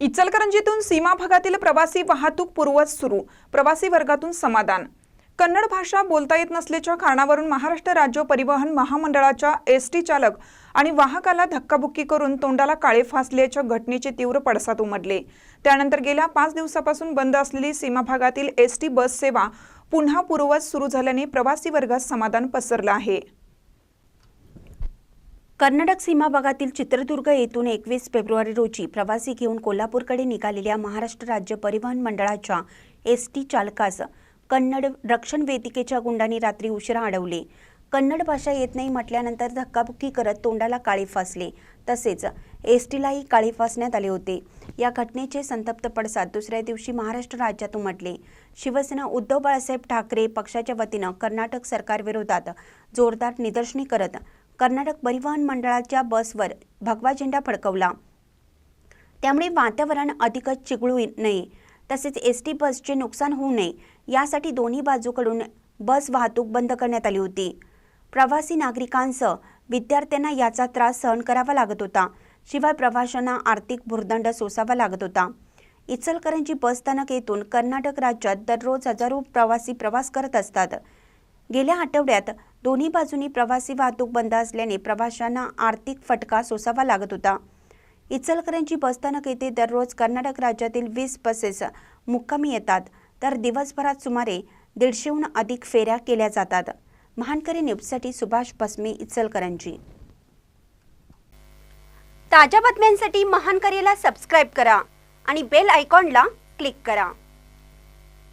इचलकरंजीतून सीमा भागातील प्रवासी वाहतूक पूर्वज सुरू. प्रवासी वर्गातून समाधान. कन्नड भाषा बोलता येत नसल्याच्या कारणावरून महाराष्ट्र राज्य परिवहन महामंडळाच्या एस टी चालक आणि वाहकाला धक्काबुक्की करून तोंडाला काळे फासल्याच्या घटनेचे तीव्र पडसाद उमटले त्यानंतर गेल्या पाच दिवसापासून बंद असलेली सीमा भागातील एस टी बस सेवा पुन्हा पूर्ववत सुरू झाल्याने प्रवासी वर्गात समाधान पसरलं आहे. कर्नाटक सीमा भागातील चित्रदुर्ग येथून एकवीस फेब्रुवारी रोजी प्रवासी घेऊन कोल्हापूरकडे निघालेल्या महाराष्ट्र राज्य परिवहन मंडळाच्या एस टी चालकास कन्नड रक्षण वेदिकेच्या गुंडांनी रात्री उशिरा अडवले. कन्नड भाषा येत नाही म्हटल्यानंतर धक्काबुक्की करत तोंडाला काळे फासले. तसेच एस टीलाही काळे फासण्यात आले होते. या घटनेचे संतप्त पडसाद दुसऱ्या दिवशी महाराष्ट्र राज्यात उमटले. शिवसेना उद्धव बाळासाहेब ठाकरे पक्षाच्या वतीनं कर्नाटक सरकारविरोधात जोरदार निदर्शने करत कर्नाटक परिवहन मंडळाच्या बसवर भगवा झेंडा फडकवला. त्यामुळे वातावरण अधिकच चिघळू नये तसेच एस टी बसचे नुकसान होऊ नये यासाठी दोन्ही बाजूकडून बस वाहतूक बंद करण्यात आली होती. प्रवासी नागरिकांसह विद्यार्थ्यांना याचा त्रास सहन करावा लागत होता. शिवाय प्रवाशांना आर्थिक भुर्दंड सोसावा लागत होता. इचलकरंजी बसस्थानक येथून कर्नाटक राज्यात दररोज हजारो प्रवासी प्रवास करत असतात. गेल्या आठवड्यात दोन्ही बाजूंनी प्रवासी वाहतूक बंद असल्याने प्रवाशांना आर्थिक फटका सोसावा लागत होता. इचलकरंजी बसस्थानक येथे दररोज कर्नाटक राज्यातील वीस बसेस मुक्कामी येतात. तर दिवसभरात सुमारे दीडशेहून अधिक फेऱ्या केल्या जातात. महानकरी न्यूजसाठी सुभाष बसमे इचलकरंजी. ताज्या बातम्यांसाठी महानकरीला सबस्क्राईब करा आणि बेल आयकॉनला क्लिक करा.